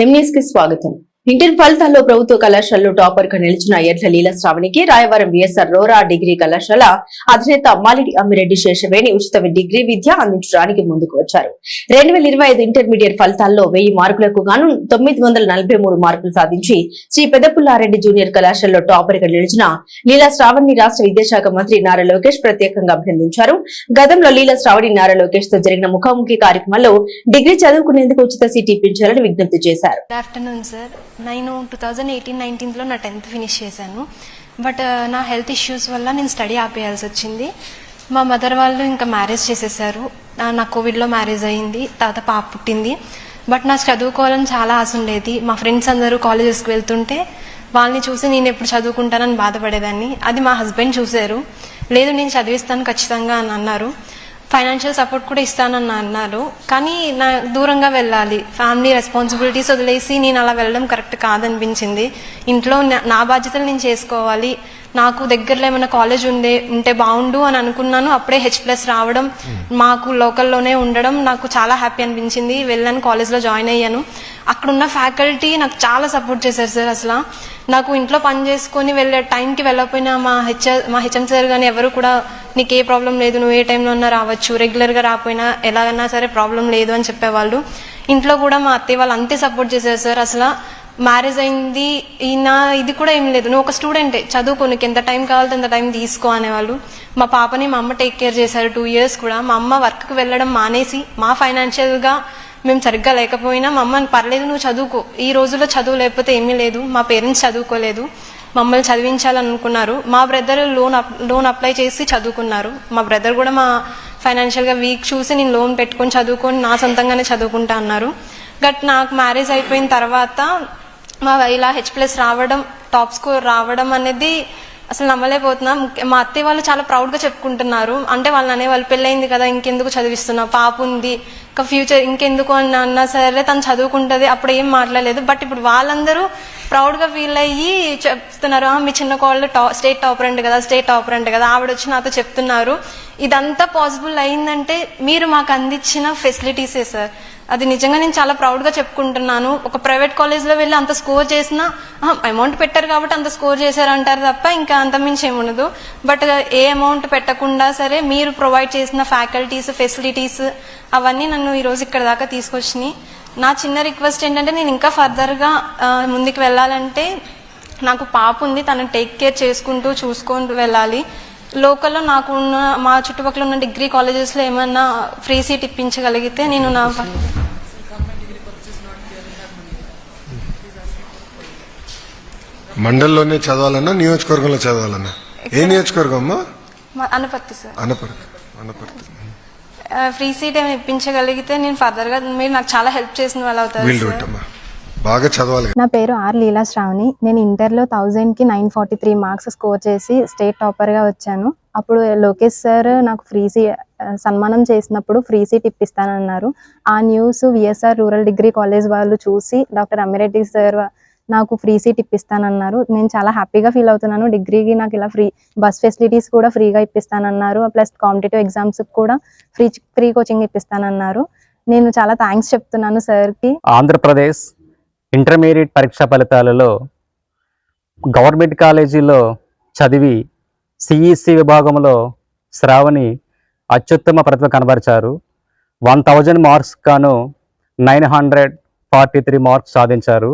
ఎంన్యూస్కి స్వాగతం. ఇంటర్ ఫలితాల్లో ప్రభుత్వ కళాశాలలో టాపర్గా నిలిచిన ఎడ్ల లీల శ్రావణికి రాయవరం విఎస్ఆర్ రోరా డిగ్రీ కళాశాల అధినేత మాలిడి అమ్మిరెడ్డి శేషవేణి ఉచిత డిగ్రీ విద్య అందించడానికి ముందుకు వచ్చారు. రెండు వేల ఇరవై ఐదు ఇంటర్మీడియట్ ఫలితాల్లో వెయ్యి మార్కులకు గాను తొమ్మిది వందల నలభై మూడు మార్కులు సాధించి శ్రీ పెద్దపుల్లారెడ్డి జూనియర్ కళాశాలలో టాపర్గా నిలిచిన లీలా శ్రావణి రాష్ట్ర విద్యాశాఖ మంత్రి నారా లోకేష్ ప్రత్యేకంగా అభినందించారు. గతంలో లీలా శ్రావణి నారా లోకేష్తో జరిగిన ముఖాముఖి కార్యక్రమంలో డిగ్రీ చదువుకునేందుకు ఉచిత సీట్ ఇప్పించాలని విజ్ఞప్తి చేశారు. గుడ్ ఆఫ్టర్నూన్ సార్ నేను టూ థౌజండ్ ఎయిటీన్ నైన్టీన్లో నా టెన్త్ ఫినిష్ చేశాను. బట్ uh, నా హెల్త్ ఇష్యూస్ వల్ల నేను స్టడీ ఆపేయాల్సి వచ్చింది. మా మదర్ వాళ్ళు ఇంకా మ్యారేజ్ చేసేసారు. నా కోవిడ్లో మ్యారేజ్ అయ్యింది తర్వాత పాప పుట్టింది. బట్ నాకు చదువుకోవాలని చాలా ఆశ ఉండేది. మా ఫ్రెండ్స్ అందరూ కాలేజెస్కి వెళ్తుంటే వాళ్ళని చూసి నేను ఎప్పుడు చదువుకుంటానని బాధపడేదాన్ని. అది మా హస్బెండ్ చూశారు. లేదు నేను చదివిస్తాను ఖచ్చితంగా అని అన్నారు. ఫైనాన్షియల్ సపోర్ట్ కూడా ఇస్తానని అన్నారు. కానీ నా దూరంగా వెళ్ళాలి. ఫ్యామిలీ రెస్పాన్సిబిలిటీస్ వదిలేసి నేను అలా వెళ్ళడం కరెక్ట్ కాదనిపించింది. ఇంట్లో నా- నా బాధ్యతలు నేను చేసుకోవాలి. నాకు దగ్గరలో ఏమైనా కాలేజ్ ఉండే ఉంటే బాగుండు అని అనుకున్నాను. అప్పుడే హెచ్ ప్లస్ రావడం మాకు లోకల్లోనే ఉండడం నాకు చాలా హ్యాపీ అనిపించింది. వెళ్ళాను కాలేజ్లో జాయిన్ అయ్యాను. అక్కడ ఉన్న ఫ్యాకల్టీ నాకు చాలా సపోర్ట్ చేశారు సార్ అసలు. నాకు ఇంట్లో పని చేసుకొని వెళ్ళే టైంకి వెళ్ళకపోయినా మా హెచ్ఆర్ మా హెచ్ఎం సార్ కానీ ఎవరు కూడా నీకు ఏ ప్రాబ్లం లేదు నువ్వు ఏ టైంలో ఉన్నా రావచ్చు. రెగ్యులర్గా రాకపోయినా ఎలాగన్నా సరే ప్రాబ్లం లేదు అని చెప్పేవాళ్ళు. ఇంట్లో కూడా మా అత్తయ్య వాళ్ళు అంతే సపోర్ట్ చేశారు సార్ అసలు. మ్యారేజ్ అయింది నా ఇది కూడా ఏం లేదు. నువ్వు ఒక స్టూడెంటే చదువుకో నీకు ఎంత టైం కావాలంటే అంత టైం తీసుకో అనేవాళ్ళు. మా పాపని మా అమ్మ టేక్ కేర్ చేశారు టూ ఇయర్స్ కూడా. మా అమ్మ వర్క్కి వెళ్ళడం మానేసి మా ఫైనాన్షియల్గా మేము సరిగ్గా లేకపోయినా మా పర్లేదు నువ్వు చదువుకో. ఈ రోజుల్లో చదువు లేకపోతే ఏమీ లేదు. మా పేరెంట్స్ చదువుకోలేదు. మమ్మల్ని చదివించాలనుకున్నారు. మా బ్రదర్ లోన్ లోన్ అప్లై చేసి చదువుకున్నారు. మా బ్రదర్ కూడా మా ఫైనాన్షియల్గా వీక్ చూసి నేను లోన్ పెట్టుకొని చదువుకొని నా సొంతంగానే చదువుకుంటా అన్నారు. బట్ నాకు మ్యారేజ్ అయిపోయిన తర్వాత మా ఇలా హెచ్ ప్లస్ రావడం టాప్ స్కోర్ రావడం అనేది అసలు నమ్మలేకపోతున్నా. మా అత్తయ్య వాళ్ళు చాలా ప్రౌడ్గా చెప్పుకుంటున్నారు. అంటే వాళ్ళని వాళ్ళు పెళ్ళయింది కదా ఇంకెందుకు చదివిస్తున్నా? పాప ఉంది. ఇంకా ఫ్యూచర్ ఇంకెందుకు అని అన్నా సరే తను చదువుకుంటుంది అప్పుడు ఏం మాట్లాడలేదు. బట్ ఇప్పుడు వాళ్ళందరూ ప్రౌడ్గా ఫీల్ అయ్యి చెప్తున్నారు మీ చిన్న కోళ్ళు టా స్టేట్ టాపర్ అంట కదా స్టేట్ టాపర్ అంట కదా ఆవిడ వచ్చి నాతో చెప్తున్నారు. ఇదంతా పాసిబుల్ అయిందంటే మీరు మాకు అందించిన ఫెసిలిటీసే సార్. అది నిజంగా నేను చాలా ప్రౌడ్గా చెప్పుకుంటున్నాను. ఒక ప్రైవేట్ కాలేజ్లో వెళ్ళి అంత స్కోర్ చేసినా అమౌంట్ పెట్టారు కాబట్టి అంత స్కోర్ చేశారు అంటారు తప్ప ఇంకా అంత మించి ఏముండదు బట్ ఏ అమౌంట్ పెట్టకుండా సరే మీరు ప్రొవైడ్ చేసిన ఫ్యాకల్టీస్ ఫెసిలిటీస్ అవన్నీ నన్ను ఈ రోజు ఇక్కడ దాకా తీసుకొచ్చినాయి. నా చిన్న రిక్వెస్ట్ ఏంటంటే నేను ఇంకా ఫర్దర్గా ఆ, ముందుకు వెళ్ళాలంటే నాకు పాప ఉంది తనని టేక్ కేర్ చేసుకుంటూ చూసుకుంటూ వెళ్ళాలి. లోకల్లో నాకు ఉన్న మా చుట్టుపక్కల ఉన్న డిగ్రీ కాలేజెస్లో ఏమన్నా ఫ్రీ సీట్ ఇప్పించగలిగితే నేను నా మండలంలోనే చదవాలన్నా నియోజకవర్గంలో చదవాలన్నా? ఏ నియోజకవర్గం అమ్మా? Anaparthi sir. Anaparthi Anaparthi. Free seat ఏమైనా ఇప్పించగలిగితే నేను ఫర్దర్గా మీరు నాకు చాలా హెల్ప్ చేసిన వాళ్ళు అవుతారు సార్. బాగా చదవాలి. నా పేరు ఆర్ లీలా శ్రావణి. నేను ఇంటర్లో థౌజండ్కి nine forty three marks score చేసి స్టేట్ టాపర్గా వచ్చాను. అప్పుడు లోకేష్ సార్ నాకు ఫ్రీ సీ సన్మానం చేసినప్పుడు ఫ్రీ సీట్ ఇప్పిస్తానన్నారు. ఆ news VSR rural degree college వాళ్ళు చూసి డాక్టర్ అమ్మిరెడ్డి సార్ నాకు ఫ్రీ సీట్ ఇప్పిస్తానన్నారు. నేను చాలా హ్యాపీగా ఫీల్ అవుతున్నాను. డిగ్రీకి నాకు ఇలా ఫ్రీ బస్ ఫెసిలిటీస్ కూడా ఫ్రీగా ఇప్పిస్తానన్నారు. ప్లస్ కాంపిటేటివ్ ఎగ్జామ్స్ కూడా ఫ్రీ ఫ్రీ కోచింగ్ ఇప్పిస్తానన్నారు. నేను చాలా థ్యాంక్స్ చెప్తున్నాను సార్కి ఆంధ్రప్రదేశ్ ఇంటర్మీడియట్ పరీక్ష ఫలితాలలో గవర్నమెంట్ కాలేజీలో చదివి సిఈసి విభాగంలో శ్రావణి అత్యుత్తమ ప్రతిభ కనబరిచారు. వన్ థౌజండ్ మార్క్స్ గాను nine hundred forty three marks సాధించారు.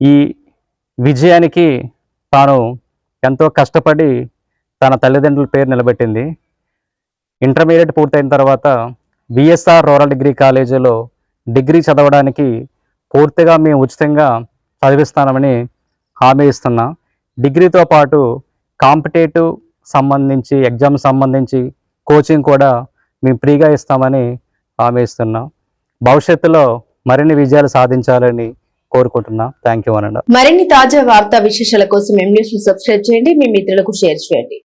ఈ విజయానికి తాను ఎంతో కష్టపడి తన తల్లిదండ్రుల పేరు నిలబెట్టింది. ఇంటర్మీడియట్ పూర్తయిన తర్వాత విఎస్ఆర్ రూరల్ డిగ్రీ కాలేజీలో డిగ్రీ చదవడానికి పూర్తిగా మేము ఉచితంగా చదివిస్తామని హామీ ఇస్తున్నా. డిగ్రీతో పాటు కాంపిటేటివ్ సంబంధించి ఎగ్జామ్ సంబంధించి కోచింగ్ కూడా మేము ఫ్రీగా ఇస్తామని హామీ ఇస్తున్నాం. భవిష్యత్తులో మరిన్ని విజయాలు సాధించాలని కోరుకుంటున్నా. థ్యాంక్ యూ అనండి మరిన్ని తాజా వార్తా విశేషాల కోసం ఎం న్యూస్ సబ్స్క్రైబ్ చేయండి. మీ మిత్రులకు షేర్ చేయండి.